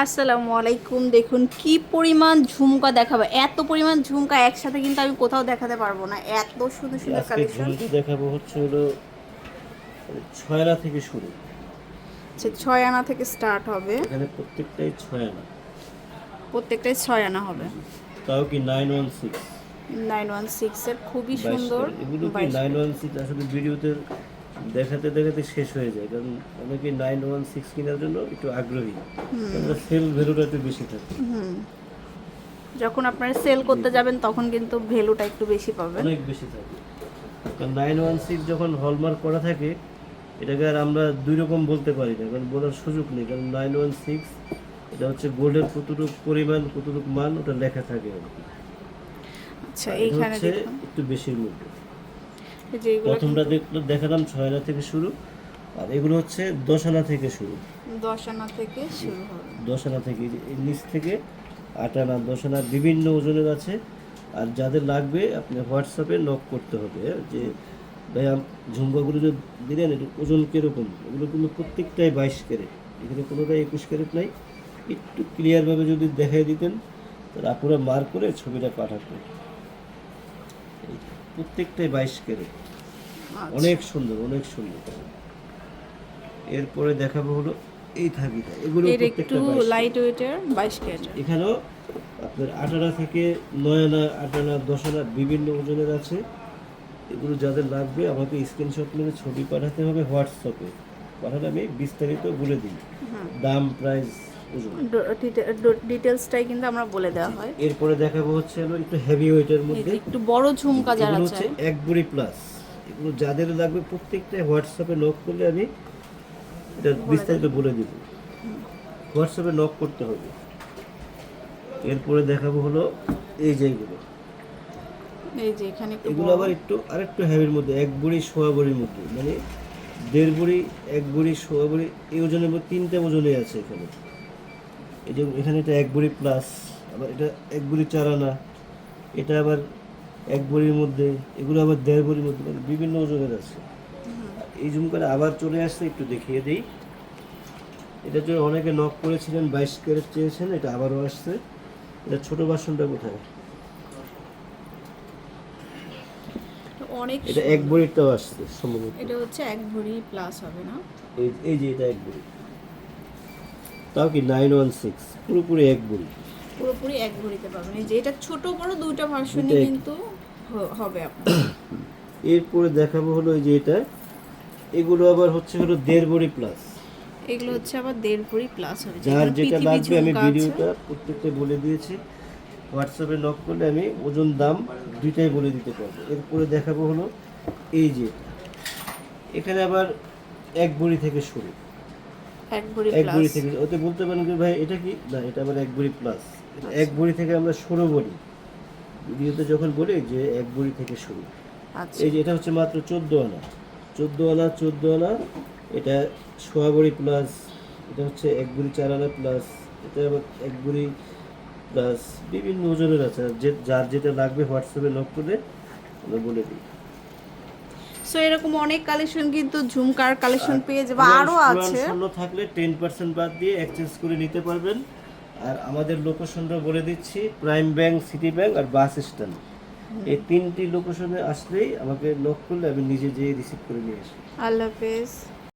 আসসালামু আলাইকুম। দেখুন কি পরিমাণ ঝুমকা দেখাবো। এত পরিমাণ ঝুমকা একসাথে কিন্তু আমি কোথাও দেখাতে পারব না। এত সুন্দর সুন্দর কালেকশন দেখাবো হচ্ছে হলো ছয় আনা থেকে শুরু। আচ্ছা ছয় আনা থেকে স্টার্ট হবে। এখানে প্রত্যেকটাই ছয় আনা প্রত্যেকটাই ছয় আনা হবে। তাও কি nine one six nine one সিক্সের খুবই সুন্দর। এগুলো কি নাইন ওয়ান সিক্স আসলে ভিডিওতে দেখাতে দেখাতে শেষ হয়ে যায় কারণ অনেকে নাইন ওয়ান সিক্স কেনার জন্য একটু আগ্রহী। সেল ভ্যালুটা একটু বেশি থাকে। যখন আপনারা সেল করতে যাবেন তখন কিন্তু ভ্যালুটা একটু বেশি পাবেন। অনেক বেশি থাকে। কারণ নাইন ওয়ান সিক্স যখন হলমার্ক করা থাকে এটাকে আর আমরা দুই রকম বলতে পারি না কারণ বলার সুযোগ নেই। কারণ নাইন ওয়ান সিক্স এটা হচ্ছে গোল্ডের কতটুকু পরিমাণ কতটুকু মান ওটা লেখা থাকে আর কি। আচ্ছা এইখানে একটু বেশির মধ্যে এই যে এগুলো প্রথমটা দেখল দেখালাম ছয় আনা থেকে শুরু আর এগুলো হচ্ছে দশ আনা থেকে শুরু। দশ আনা থেকে শুরু হবে। দশ আনা থেকে নিচ থেকে আট আনা দশ আনা বিভিন্ন ওজনের আছে। আর যাদের লাগবে আপনি হোয়াটসঅ্যাপে নক করতে হবে যে ভাই আম- ঝুমকাগুলো যে দিলেন এটা ওজন কীরকম? এগুলো কিন্তু প্রত্যেকটাই বাইশ ক্যারেট। এখানে কোনোটাই একুশ ক্যারেট নাই। একটু ক্লিয়ারভাবে যদি দেখাই দিতেন তাহলে আপুরা মার করে ছবিটা পাঠাতেন। প্রত্যেকটাই বাইশ ক্যারেট। আচ্ছা। অনেক সুন্দর অনেক সুন্দর। এরপরে দেখাবো হলো এই থাকিটা এগুলো এর একটু লাইট ওয়েটের বাইশ ক্যারেট। এখানেও আপনার আটানা থেকে নয় আনা আটানা দশ আনা বিভিন্ন ওজনের আছে। এগুলো যাদের লাগবে আমাকে স্ক্রিনশট মেরে ছবি পাঠাতে হবে হোয়াটসঅ্যাপে পাঠালে আমি বিস্তারিত বলে দিই। দাম প্রাইস ডিটেলসটাই কিন্তু আমরা বলে দেওয়া হয়। এরপরে দেখাবো হচ্ছে একটু হেভি ওয়েটের মধ্যে। একটু বড় ঝুমকা যারা এগুলো হচ্ছে এক বুড়ি প্লাস এগুলো যাদের লাগবে প্রত্যেকটাই হোয়াটসঅ্যাপে নক করলে আমি এটা বিস্তারিত বলে দিব। হোয়াটসঅ্যাপে নক করতে হবে। এরপরে দেখাবো হলো এই যেগুলো এই যে এখানে এগুলো আবার একটু আরেকটু হ্যাভির মধ্যে এক বুড়ি সোয়া বুড়ির মধ্যে। মানে দেড় বুড়ি এক বুড়ি সোয়া বুড়ি এই ওজনের তিনটে ওজনে আছে এখানে। এই যে এখানে এটা এক বুড়ি প্লাস আবার এটা এক বুড়ি চার আনা এটা আবার এক বুড়ির মধ্যে এগুলো আবার দেড় বুড়ির মধ্যে মানে বিভিন্ন ওজনের আছে। এই ঝুমকাটা আবার চলে আসছে একটু দেখিয়ে দিই। এটা যে অনেকে নক করেছিলেন বাইশ ক্যারেট চেয়েছেন এটা আবারও আসছে। এটা ছোট বাসনটা কোথায়? অনেক এটা এক বুড়িরটাও আসছে সম্ভবত। এটা হচ্ছে এক ভরি প্লাস হবে না? এই এই যে এটা এক বুড়ি। তাও কি নাইন ওয়ান সিক্স পুরোপুরি এক বুড়ি পুরোপুরি এক ভরিতে পাবেন। এই যে এটা ছোট বড় দুইটা ভার্সনই দুইটাই। কিন্তু হবে আপনার। এরপরে দেখাবো হলো এই যে এটা। এগুলো আবার হচ্ছে হলো দেড় বড়ি প্লাস এগুলো হচ্ছে আবার দেড় ভরি প্লাস হবে। যার যেটা লাগবে আমি ভিডিওটা প্রত্যেকটা বলে দিয়েছি। হোয়াটসঅ্যাপে নক করলে আমি ওজন দাম দুইটাই বলে দিতে পারব। এরপরে দেখাবো হলো এই যে এখানে আবার এক বড়ি থেকে শুরু। এক ভরি এক থেকে ওতে বলতে পারেন যে ভাই এটা কি? না এটা আবার এক বড়ি প্লাস এক বড়ি থেকে আমরা ষোলো বড়ি ভিডিওতে যখন বলি যে এক বড়ি থেকে শুরু। আচ্ছা। এই যে এটা হচ্ছে মাত্র চোদ্দ আনা। চোদ্দ আনা চোদ্দ আনা এটা সোয়া বড়ি প্লাস এটা হচ্ছে এক বুড়ি চার আনা প্লাস এটা আবার এক বুড়ি প্লাস বিভিন্ন ওজনের আছে। যে যার যেটা লাগবে হোয়াটসঅ্যাপে নক করে আমরা বলে দিই। সো এরকম অনেক কালেকশন কিন্তু ঝুমকার কালেকশন পেয়ে যাবে আরও আছে। থাকলে টেন পার্সেন্ট বাদ দিয়ে এক্সচেঞ্জ করে নিতে পারবেন। আর আমাদের লোকেশনটা বলে দিচ্ছি প্রাইম ব্যাংক সিটি ব্যাংক আর বাস স্ট্যান্ড। এই তিনটি লোকেশনে আসলেই আমাকে নক করলে আমি নিজে যেয়ে রিসিভ করে নিয়ে আসি আল্লাহ হাফেজ।